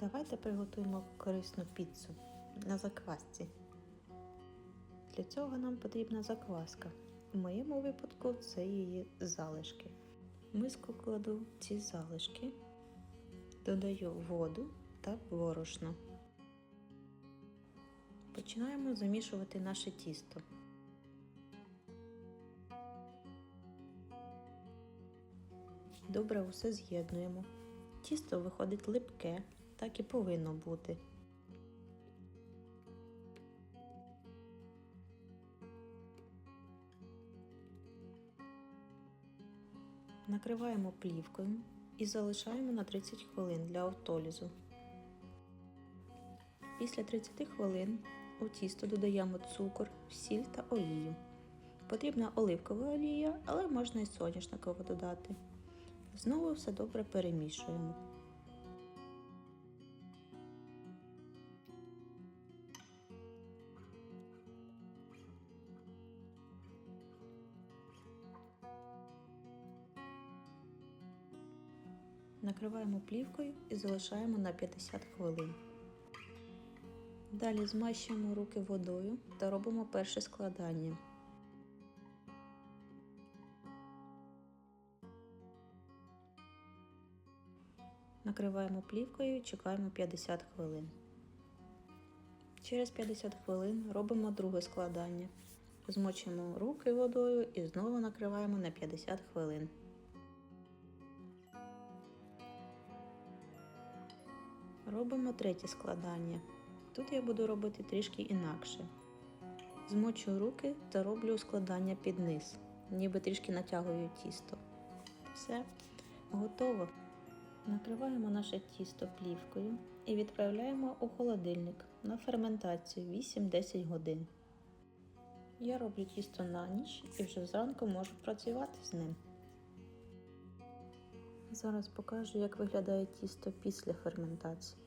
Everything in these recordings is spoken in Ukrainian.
Давайте приготуємо корисну піцу на заквасці. Для цього нам потрібна закваска. У моєму випадку це її залишки. В миску кладу ці залишки, додаю воду та борошно. Починаємо замішувати наше тісто. Добре усе з'єднуємо. Тісто виходить липке, так і повинно бути. Накриваємо плівкою і залишаємо на 30 хвилин для автолізу. Після 30 хвилин у тісто додаємо цукор, сіль та олію. Потрібна оливкова олія, але можна і соняшникову додати. Знову все добре перемішуємо. Накриваємо плівкою і залишаємо на 50 хвилин. Далі змащуємо руки водою та робимо перше складання. Накриваємо плівкою і чекаємо 50 хвилин. Через 50 хвилин робимо друге складання. Змочуємо руки водою і знову накриваємо на 50 хвилин. Робимо третє складання. Тут я буду робити трішки інакше. Змочую руки та роблю складання під низ, ніби трішки натягую тісто. Все, готово. Накриваємо наше тісто плівкою і відправляємо у холодильник на ферментацію 8-10 годин. Я роблю тісто на ніч і вже зранку можу працювати з ним. Зараз покажу, як виглядає тісто після ферментації.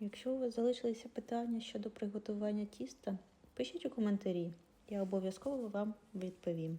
Якщо у вас залишилися питання щодо приготування тіста, пишіть у коментарі, я обов'язково вам відповім.